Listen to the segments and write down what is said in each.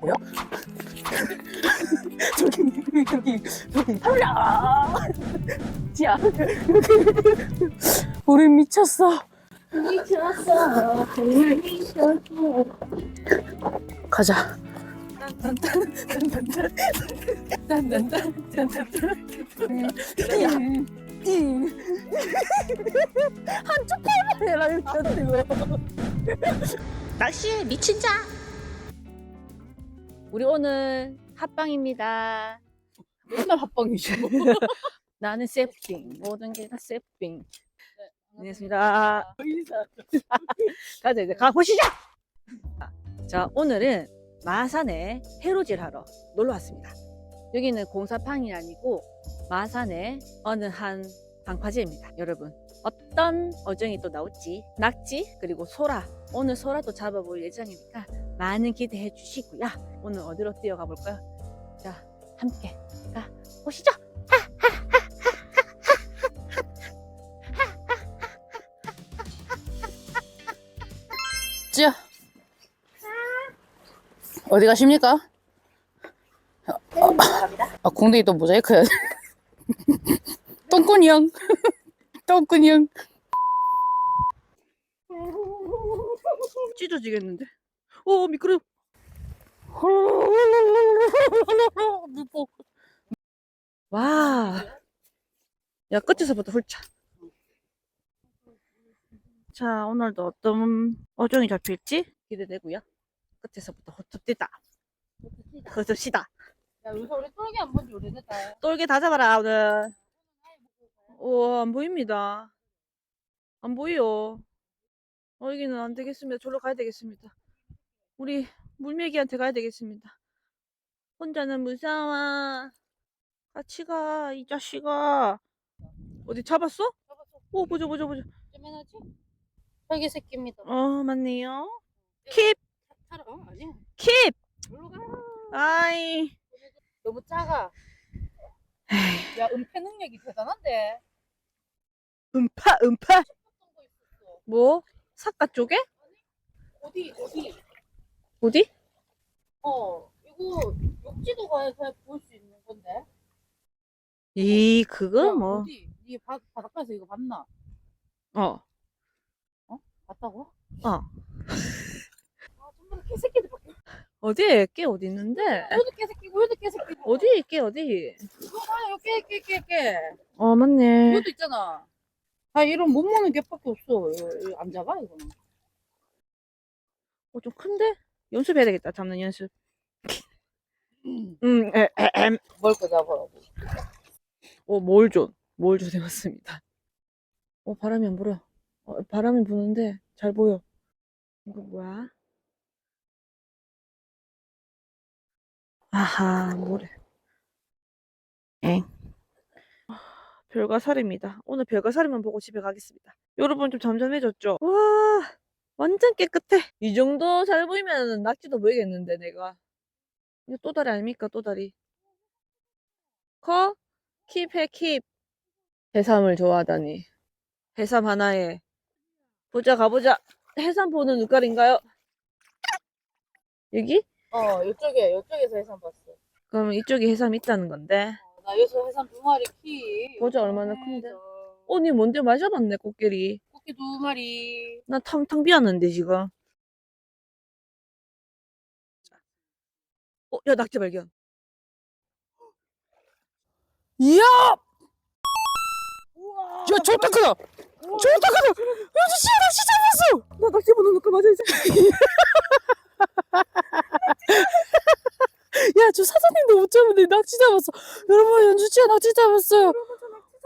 돼요? 저기 여기 저기 달려! 지야 우리 미쳤어. 미쳤어. 정말 미쳤어. 가자. 한쪽 팔만 해라 이렇게 이거 낚시에 미친 자 우리 오늘 합방입니다. 맨날 합방이지. 나는 세핑 모든 게 다 세핑 안녕하십니다. 가자 이제 가보시죠! 자 오늘은 마산에 해로질 하러 놀러 왔습니다. 여기는 공사팡이 아니고 마산의 어느 한 방파제입니다. 여러분 어떤 어종이 또 나올지 낙지 그리고 소라. 오늘 소라도 잡아볼 예정이니까 많은 기대해 주시고요. 오늘 어디로 뛰어가 볼까요? 자 함께 가 보시죠. 찌야. 어디 가십니까? 아 공대이 또 모자이크 해야 돼. 똥꾼이 형. 똥꾼이 형. 찢어지겠는데 오 미끄러. 물폭 와야 끝에서부터 훌차 자 오늘도 어떤 어종이 잡힐지 기대되고요. 끝에서부터 헛헛뛰다. 헛헛시다. 야, 요새 우리 똘기 안 본지 오래됐다. 똘개 다 잡아라 오늘. 우안 보입니다. 안 보여. 어, 여기는 안 되겠습니다. 저로 가야 되겠습니다 우리 물메기한테 가야 되겠습니다 혼자는 무서워 같이 가 이 자식아 어디 잡았어? 오 보자 보자 보자 쩌면하지? 똘기 새끼입니다. 어 맞네요 킵 타러 가? 아니야. 킵 일로 가. 아이 너무 작아. 야, 은폐 능력이 대단한데. 음파 음파? 뭐 사과 쪽에 어디, 어디? 어디 어, 이거 욕지도가 그냥 볼수 있는 건데. 이 야, 그거 뭐 어디? 니 바, 바닷가에서 이거 봤나? 어. 봤다고? 어. 아, 정말 개새끼들밖에. 어디에 깨 어디 있는데? 얘도 개새끼고, 얘도 개새끼고. 어디 깨 어디? 이거 봐, 여기 깨, 깨, 깨, 깨. 어 맞네. 이것도 있잖아. 아, 이런 못 먹는 개밖에 없어. 이거, 이거 안 잡아, 이거는. 어 좀 큰데? 연습해야 되겠다. 잡는 연습. 음, 에, 에, 엠. 뭘거 잡으라고. 어, 몰존. 몰존 해봤습니다. 어, 바람이 안 불어. 어, 바람이 부는데 잘 보여. 이거 뭐야? 아하, 뭐래. 엥. 아, 별가살입니다. 오늘 별가살이만 보고 집에 가겠습니다. 여러분 좀 잠잠해졌죠? 와, 완전 깨끗해. 이 정도 잘 보이면 낙지도 보이겠는데, 내가. 이거 또다리 아닙니까, 또다리? 커? 킵해, 킵. 해삼을 좋아하다니. 해삼 하나에. 보자, 가보자. 해삼 보는 눈깔인가요? 여기? 어, 이쪽에, 이쪽에서 해삼 봤어. 그럼 이쪽에 해삼 있다는 건데. 어, 나 여기서 해삼 두 마리 키. 보자, 얼마나 큰데. 어, 어, 니 뭔데 마셔봤네, 꽃게리. 꽃게 두 마리. 나 탕탕 비었는데, 지금. 어, 야, 낙지 발견. 이야! 우와. 야, 좋다, 크다! 좋다, 크다! 야, 저 씨야, 낙지 잡았어! 나 낙지 보는 것까 맞아, 이제. 야, 저 사장님도 못 잡는데 낙지 잡았어. 여러분, 연주치야 낙지 잡았어요.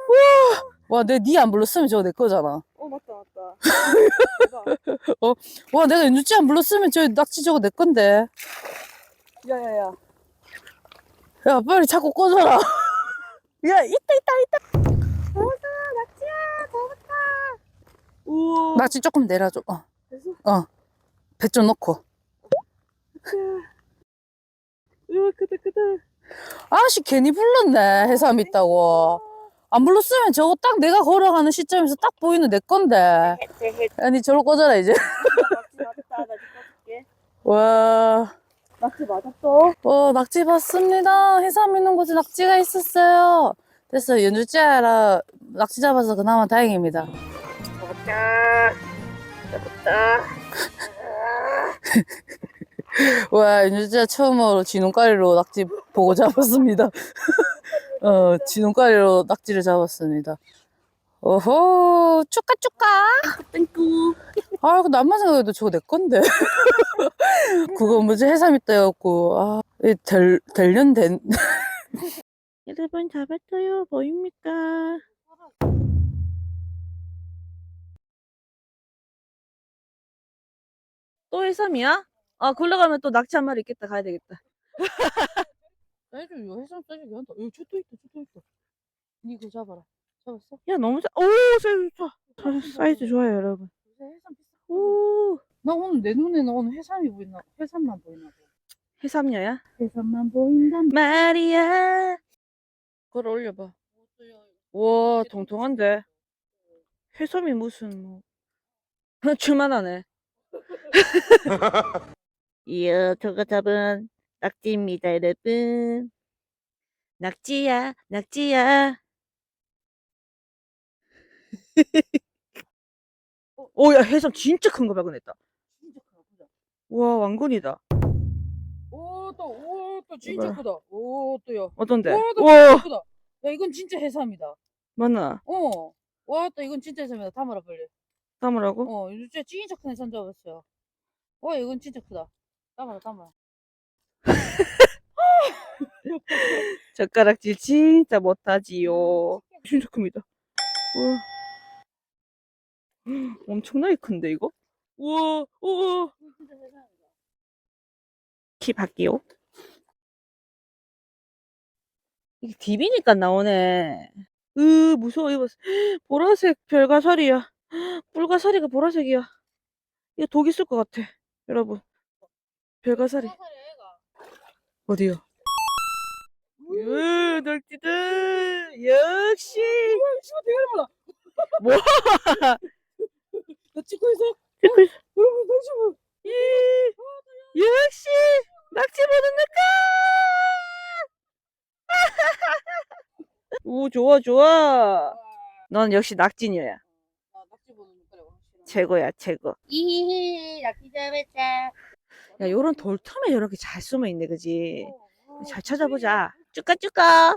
와, 와, 내 니 안 불렀으면 저거 내 거잖아. 어, 맞다, 맞다. 와, 내가 연주치 안 불렀으면 저 낙지 저거 내 건데. 야야야. 야, 빨리 자꾸 꺼져라. 야, 있다, 있다, 있다. 우와. 낙지 조금 내려줘. 어. 됐어? 어. 배 좀 넣고. 우와, 크다, 크다. 아씨, 괜히 불렀네. 해삼 있다고. 안 불렀으면 저거 딱 내가 걸어가는 시점에서 딱 보이는 내 건데. 아니, 저로 꺼져라, 이제. 와. 낙지 맞았어? 어, 낙지 봤습니다. 해삼 있는 곳에 낙지가 있었어요. 됐어요. 연주자라 낙지 잡아서 그나마 다행입니다. 와, 연주자 처음으로 쥐눈가리로 낙지 보고 잡았습니다. 어, 쥐눈가리로 낙지를 잡았습니다. 오호, 쪼까쪼까. 땡꾸. 아, 그 남만 생각해도 저거 내 건데. 그거 뭐지 해삼 있다였고, 아, 이 될, 될년 된. 여러분 잡았어요. 보입니까? 또 해삼이야? 아, 굴러가면 또 낙지 한 마리 있겠다. 가야 되겠다. 사이즈, 이거 해삼 사이즈 괜찮다. 저또 있다, 저또 있다. 니 그거 잡아라. 잡았어? 야, 너무 사, 오, 사이즈 좋다. 사- 사이즈 좋아요, 여러분. 요새 해삼 비싸. 오, 나 오늘 내 눈에는 오늘 해삼이 보이나, 해삼만 보이나 봐. 해삼녀야? 해삼만 보인단 말이야. 그걸 올려봐. 와, 통통한데. 해삼이 무슨 뭐. 줄만하네. 이야, 저거 잡은 낙지입니다, 여러분. 낙지야, 낙지야. 오, 야, 해삼 진짜 큰 거 발견했다. 진짜 크다, 보자. 와, 왕건이다. 오, 또, 오, 또 진짜. 크다. 오, 또요. 어떤데? 와, 또 와, 진짜 크다. 야, 이건 진짜 해삼이다. 맞나? 어. 와, 또 이건 진짜 해삼이다. 담아라, 빨리. 담으라고? 어, 진짜 진짜 큰 해삼 잡았어요. 와, 이건 진짜 크다. 담아라, 담아라. 젓가락질 진짜 못하지요. 진짜 큽니다. 우와. 엄청나게 큰데, 이거? 우와, 우와. 키 바뀌요? 이게 딥이니까 나오네. 으, 무서워. 이거 보라색 별가사리야. 뿔가사리가 보라색이야. 이거 독 있을 것 같아. 여러분. 별가사리. 어디요? 으, 널티들 역시. 뭐? 나 찍고 있어. 찍고 있어. 여러분, 나 지금. 예, 역시 낙지 보는 느낌. 오, 좋아, 좋아. 넌 역시 낙지녀야. 눈깔이 확실히. 최고야, 최고. 이히 낙지 잡았다. 야, 요런 돌틈에 이렇게 잘 숨어 있네, 그지? 어, 잘 찾아보자. 쭈까쭈까.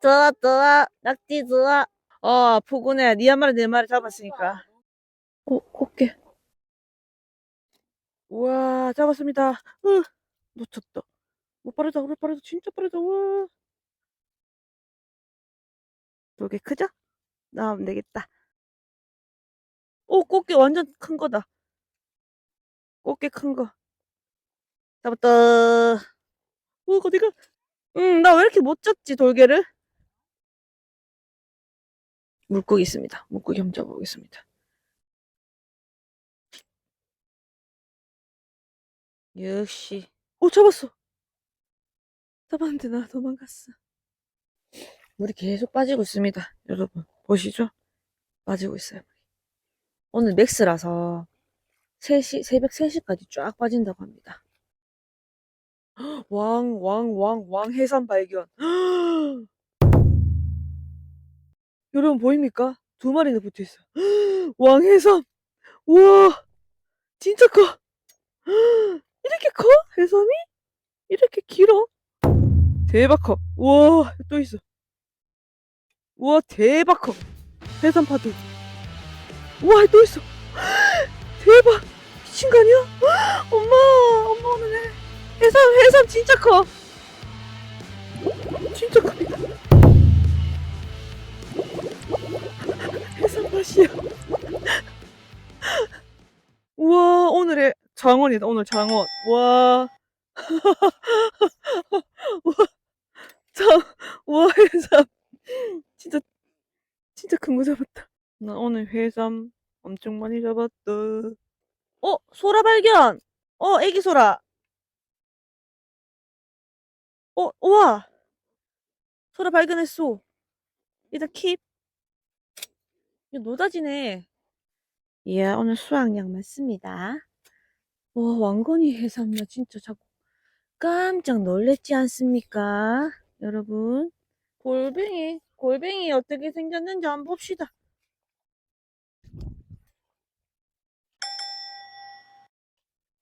좋아, 좋아. 낙지 좋아. 어, 포근해. 니한 마리, 내 마리 잡았으니까. 어, 꽃게. 우와, 잡았습니다. 으, 놓쳤다. 못 빠르다, 우리 빠르다. 진짜 빠르다. 우와. 돌게 크죠? 나오면 되겠다. 오, 꽃게 완전 큰 거다. 꽃게 큰 거. 잡았다. 오, 어디가? 응, 나왜 이렇게 못 잡지, 돌개를? 물고기 있습니다. 물고기 한번 잡아보겠습니다. 역시. 오, 잡았어. 잡았는데 나 도망갔어. 물이 계속 빠지고 있습니다. 여러분, 보시죠? 빠지고 있어요. 오늘 맥스라서 3시, 새벽 3시까지 쫙 빠진다고 합니다. 왕, 왕, 왕, 왕 해삼 발견. 여러분 보입니까? 두 마리나 붙어 있어. 왕 해삼. 우와, 진짜 커. 이렇게 커? 해삼이? 이렇게 길어? 대박 커. 우와, 또 있어. 우와, 대박 커. 해삼 파도. 우와, 또 있어. 대박. 미친 거 아니야? 엄마, 엄마 오늘 해. 해삼, 해삼 진짜 커. 진짜 큽니다. 해삼 맛이야. 우와, 오늘의 장원이다. 오늘 장원. 와. 와. 장, 와, 해삼. 진짜, 진짜 큰 거 잡았다. 나 오늘 해삼 엄청 많이 잡았다. 어, 소라 발견! 어, 애기 소라. 어, 우와! 소라 발견했어. 일단 킵. 이거 노다지네. 이야, 오늘 수확량 맞습니다. 와, 왕건이 해삼이야. 진짜 자꾸 깜짝 놀랬지 않습니까? 여러분. 골뱅이, 골뱅이 어떻게 생겼는지 한번 봅시다.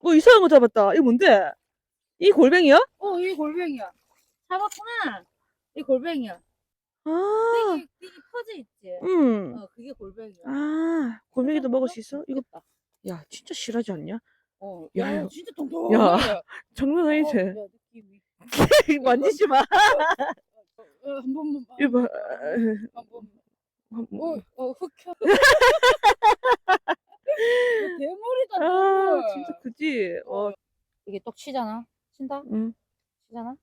어, 이상한 거 잡았다. 이거 뭔데? 이 골뱅이야? 어, 이게 골뱅이야. 잡았구나. 이 골뱅이야. 아, 되게, 되게 퍼져 있지. 음. 어, 그게 골뱅이야. 아, 골뱅이도 먹을 수 있어? 이거, 야, 진짜 실하지 않냐? 어, 야, 야, 이거- 진짜 통통해. 야, 장난 어, 아니지? 야, 느낌이. 만지지 마. 어, 한 번만 봐. 이거 봐. 한 번만. 아, 어, 어, 흑혀. 대머리다, 아. 진짜 그지? 어, 이게 똑 치잖아. 친다? 응. 치잖아?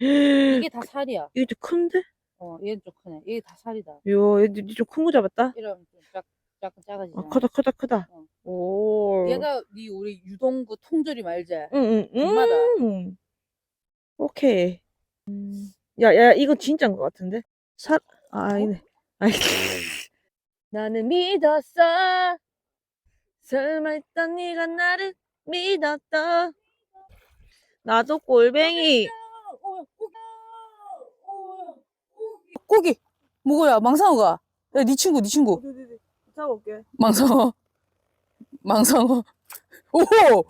이게 이게 다 살이야. 좀 큰데? 어, 얘는 좀 크네. 이게 다 살이다. 요, 얘 좀 큰 거 잡았다? 이러면 좀 작, 작은 작아지잖아. 아, 크다, 크다, 크다. 어. 오. 얘가 네 우리 유동구 통조림 알지? 응, 응, 응. 엄마다. 음. 오케이. 음. 야, 야, 이거 진짜인 것 같은데? 살, 아, 아니네. 아니. 나는 믿었어. 설마 했던 네가 나를 믿었다. 나도 골뱅이. 고기 뭐야 망상어가 야, 네 친구 네 친구 잡아볼게. 망상어 망상어 오오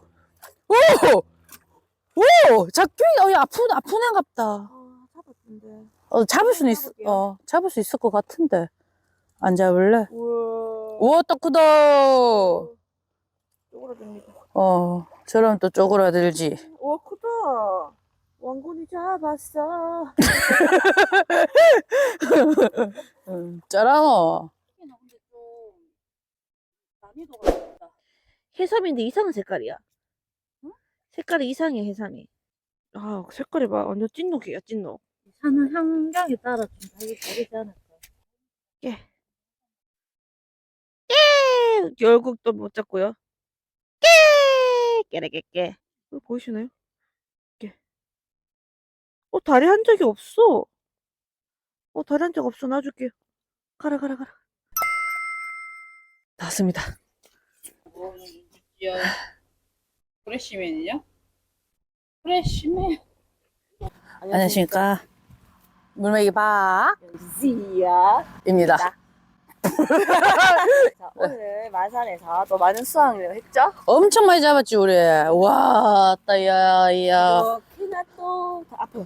오! 작균이 어, 야, 아픈 아픈 애갑다 아, 잡았던데. 어 잡을 수는 있어. 어 잡을 수 있을 것 같은데 안 잡을래 우와. 우와 또 크다 쪼그라듭니다. 어 저럼 또 쪼그라들지. 왕군이 잡았어. 음, 짜라노 근데 좀 난이도가 있다. 해삼인데 이상한 색깔이야. 색깔이 이상해, 해삼이. 아, 색깔이 봐. 완전 찐녹이야, 찐녹. 사는 환경에 따라 좀 다르, 다르지 않을까? 예. 깨! 결국 또못 잡고요. 깨! 깨래깨깨. 이거 보이시나요? 깨. 어, 다리 한 적이 없어. 어, 다리 한 적 없어. 놔줄게요. 가라, 가라, 가라. 나왔습니다. 뭐, 야, 프레시맨이냐? 프레시맨. 안녕하십니까 물메기 박입니다 지야. 자, 오늘 마산에서 또 많은 수확을 했죠? 엄청 많이 잡았지 우리 와 따야 야 이렇게나 또 앞에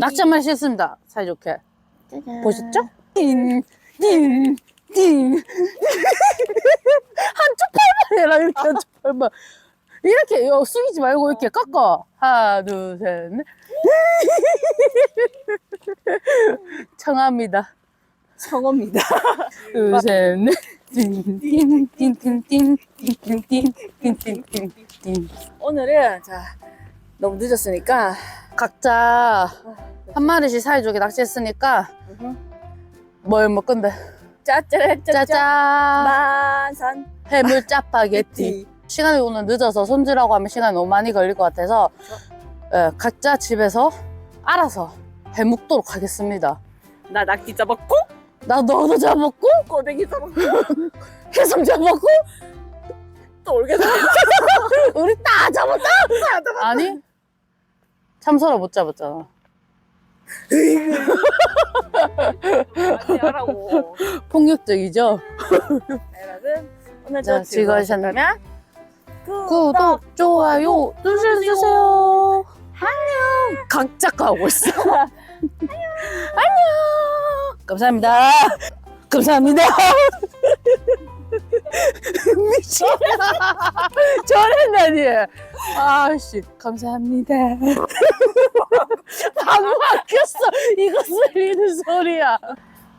낙지 한마리 씻습니다 사이좋게. 보셨죠? 띵, 띵, 띵. 한쪽 팔만 해라, 이렇게 한쪽 팔만. 이렇게 요, 숙이지 말고 이렇게 꺾어. 하나, 둘, 셋, 넷. 청합니다. 성어입니다. 둘, 셋, 넷. 띵, 띵, 띵, 띵, 띵, 띵, 띵, 띵, 띵, 띵, 띵, 띵. 오늘은 자 너무 늦었으니까 각자 한 마리씩 사이좋게 낚시했으니까 뭘 먹건데? 짜짜짜짜 짜잔! 마산 해물 짜파게티. 시간이 오늘 늦어서 손질하고 하면 시간이 너무 많이 걸릴 것 같아서 예, 각자 집에서 알아서 해 먹도록 하겠습니다. 나 낙지 잡았고 나 너도 잡았고 꼬댕이 잡았고 해삼 잡았고 또 올게 잡았고 우리 다 잡았다. 아니 참소라 못 잡았잖아. 하라고 폭력적이죠. 여러분 오늘 자, 도 즐거우셨다면 구독 좋아요 눌러주세요. 안녕. 가고 있어. 안녕. 감사합니다. 감사합니다. 미친. 저랬나니. 아씨, 감사합니다. 방금 바뀌었어. 이거 들리는 소리야.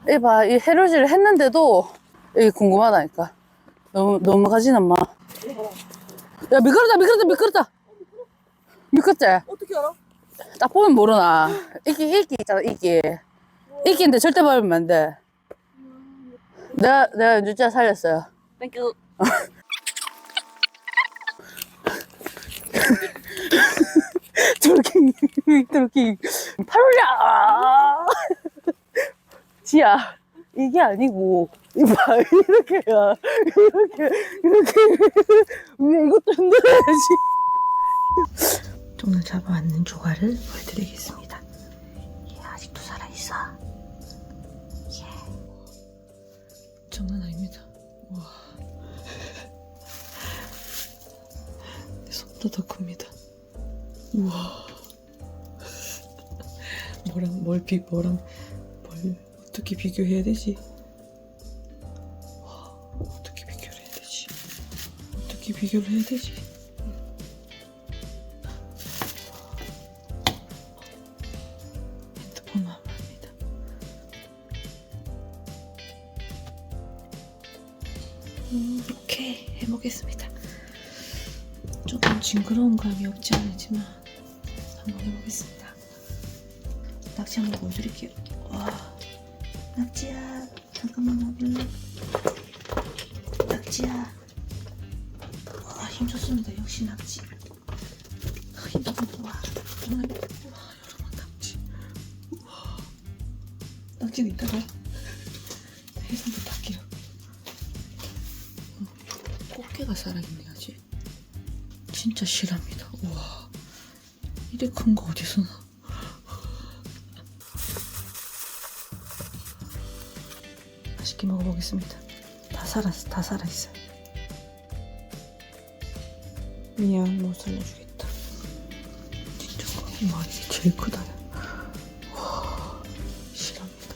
이봐, 이 해루질 했는데도 이게 궁금하다니까. 너무, 너무 가진 않마. 야, 미끄럽다, 미끄럽다, 미끄럽다. 미끄럽지? 어떻게 알아? 딱 보면 모르나. 이끼, 이끼 있잖아, 이끼. 이끼인데 절대 밟으면 안 돼. 내가, 내가 유자 살렸어요. 땡큐 트로킹, 트로킹. 팔 올려! 지야, 이게 아니고 이봐 이렇게야 이렇게 이렇게 위에 이것도 흔들어야지 오늘 잡아왔는 조가를 보여드리겠습니다. 얘 아직도 살아있어. 예. 장난 아닙니다. 와. 내 손도 더 큽니다. 우와. 뭐랑 뭘 비, 뭐랑 뭘 어떻게 비교해야 되지? 와, 어떻게 비교를 해야 되지? 어떻게 비교를 해야 되지? 핸드폰 마음입니다. 음, 오케이 해보겠습니다. 조금 징그러운 감이 없지 않지만 낙지야. 와, 힘 좋습니다. 역시 낙지. 아, 힘 좋습니다. 와, 정말, 와, 여러분 낙지. 우와, 낙지는 이따가 해산도 탈게요. 어, 꽃게가 살아있네 아직. 진짜 실합니다. 우와, 이래 큰 거 어디서 나? 맛있게 먹어보겠습니다. 다 살았어, 다 살아있어요. 미안, 못 살려주겠다. 와, 이게 제일 크다. 야. 와, 실합니다.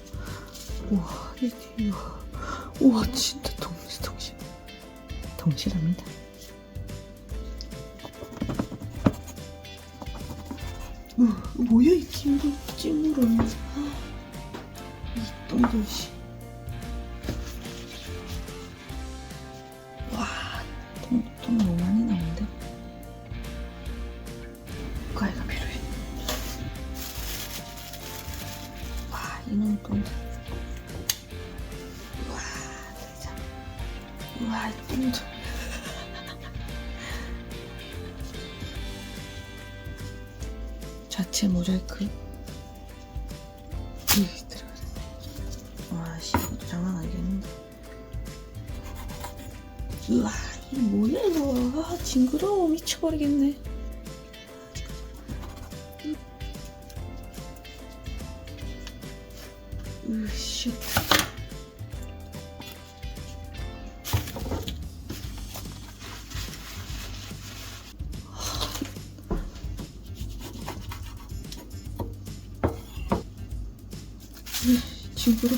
우와, 이게, 우와, 우와, 진짜 동시, 동시. 동실합니다. 우와, 뭐야, 이 찜물, 찜물은. 이 똥들 씨. 와, 이 돈들. 자체 모자이크. 와, 씨, 이것도 장난 아니겠는데. 우와 이게 뭐야 이거 아 징그러워 미쳐버리겠네 징그러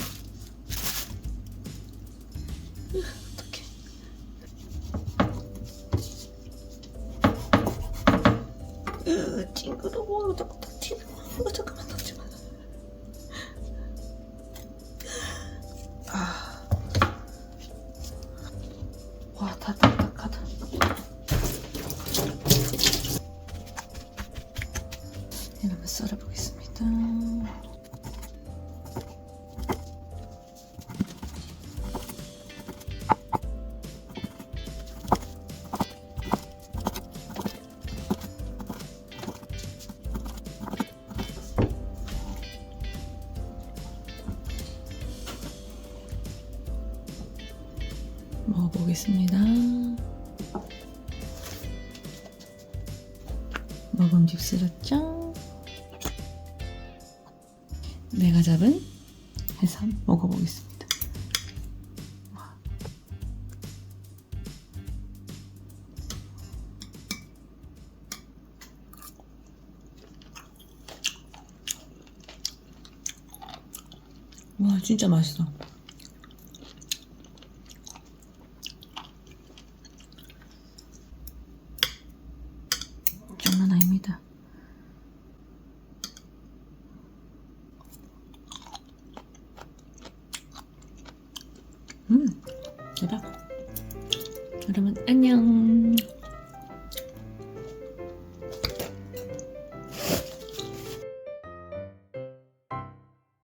보겠습니다. 먹음직스럽죠? 내가 잡은 해삼 먹어보겠습니다. 와. 와 진짜 맛있어.